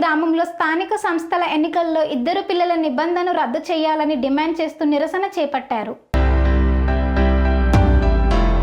గ్రామంలో స్థానిక సంస్థల ఎన్నికల్లో ఇద్దరు పిల్లల నిబంధన రద్దు చేయాలని డిమాండ్ చేస్తూ నిరసన చేపట్టారు.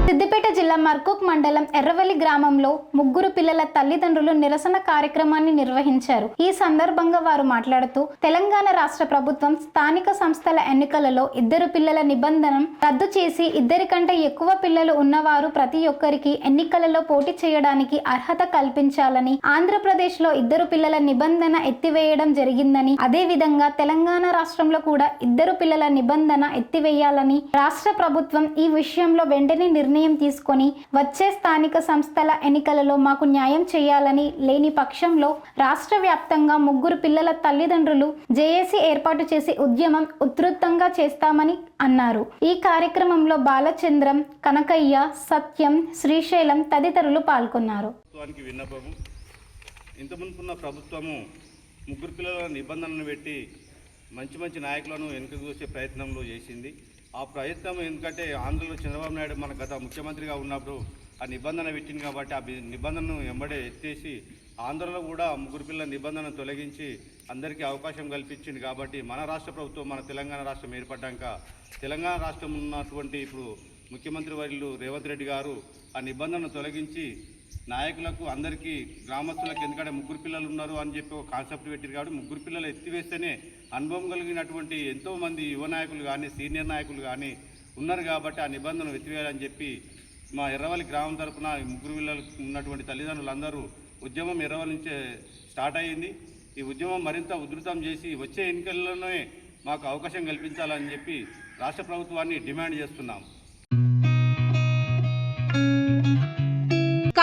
సిద్దిపేట జిల్లా మర్కూక్ మండలం ఎర్రవల్లి గ్రామంలో ముగ్గురు పిల్లల తల్లిదండ్రులు నిరసన కార్యక్రమాన్ని నిర్వహించారు. ఈ సందర్భంగా వారు మాట్లాడుతూ తెలంగాణ రాష్ట్ర ప్రభుత్వం స్థానిక సంస్థల ఎన్నికలలో ఇద్దరు పిల్లల నిబంధన రద్దు చేసి ఇద్దరి కంటే ఎక్కువ పిల్లలు ఉన్నవారు ప్రతి ఒక్కరికి ఎన్నికలలో పోటీ చేయడానికి అర్హత కల్పించాలని ఆంధ్రప్రదేశ్లో ఇద్దరు పిల్లల నిబంధన ఎత్తివేయడం జరిగిందని అదే విధంగా తెలంగాణ రాష్ట్రంలో కూడా ఇద్దరు పిల్లల నిబంధన ఎత్తివేయాలని రాష్ట్ర ప్రభుత్వం ఈ విషయంలో వెంటనే నిర్ణయం తీసుకొని వచ్చే స్థానిక సంస్థల ఎన్నికలలో మాకు న్యాయం చేయాలని లేని పక్షంలో రాష్ట్ర వ్యాప్తంగా ముగ్గురు పిల్లల తల్లిదండ్రులు జేఏసీ ఏర్పాటు చేసి ఉద్యమం ఉధృతంగా చేస్తామని అన్నారు. ఈ కార్యక్రమంలో బాలచంద్రం కనకయ్య సత్యం శ్రీశైలం తదితరులు పాల్గొన్నారు. ప్రభుత్వము ముగ్గురు పిల్లల నిబంధనలు పెట్టి మంచి మంచి నాయకులను వెనుక చూసే ప్రయత్నంలో చేసింది. ఆ ప్రయత్నం ఎందుకంటే ఆంధ్రలో చంద్రబాబు నాయుడు మన గత ముఖ్యమంత్రిగా ఉన్నప్పుడు ఆ నిబంధన పెట్టింది కాబట్టి ఆ నిబంధనను వెంబడే ఎత్తేసి ఆంధ్రలో కూడా ముగ్గురు పిల్లల నిబంధన తొలగించి అందరికీ అవకాశం కల్పించింది కాబట్టి మన రాష్ట్ర ప్రభుత్వం మన తెలంగాణ రాష్ట్రం ఏర్పడ్డాక తెలంగాణ రాష్ట్రం ఉన్నటువంటి ఇప్పుడు ముఖ్యమంత్రి వర్యులు రేవంత్ రెడ్డి గారు ఆ నిబంధనను తొలగించి నాయకులకు అందరికీ గ్రామస్తులకు ఎందుకంటే ముగ్గురు పిల్లలు ఉన్నారు అని చెప్పి ఒక కాన్సెప్ట్ పెట్టారు కాబట్టి ముగ్గురు పిల్లలు ఎత్తివేస్తేనే అనుభవం కలిగినటువంటి ఎంతోమంది యువ నాయకులు కానీ సీనియర్ నాయకులు కానీ ఉన్నారు కాబట్టి ఆ నిబంధనలు ఎత్తివేయాలని చెప్పి మా ఎర్రవల్లి గ్రామం తరఫున ముగ్గురు పిల్లలు ఉన్నటువంటి తల్లిదండ్రులందరూ ఉద్యమం ఎర్రవల్లి నుంచే స్టార్ట్ అయ్యింది. ఈ ఉద్యమం మరింత ఉధృతం చేసి వచ్చే ఎన్నికల్లోనే మాకు అవకాశం కల్పించాలని చెప్పి రాష్ట్ర ప్రభుత్వాన్ని డిమాండ్ చేస్తున్నాం.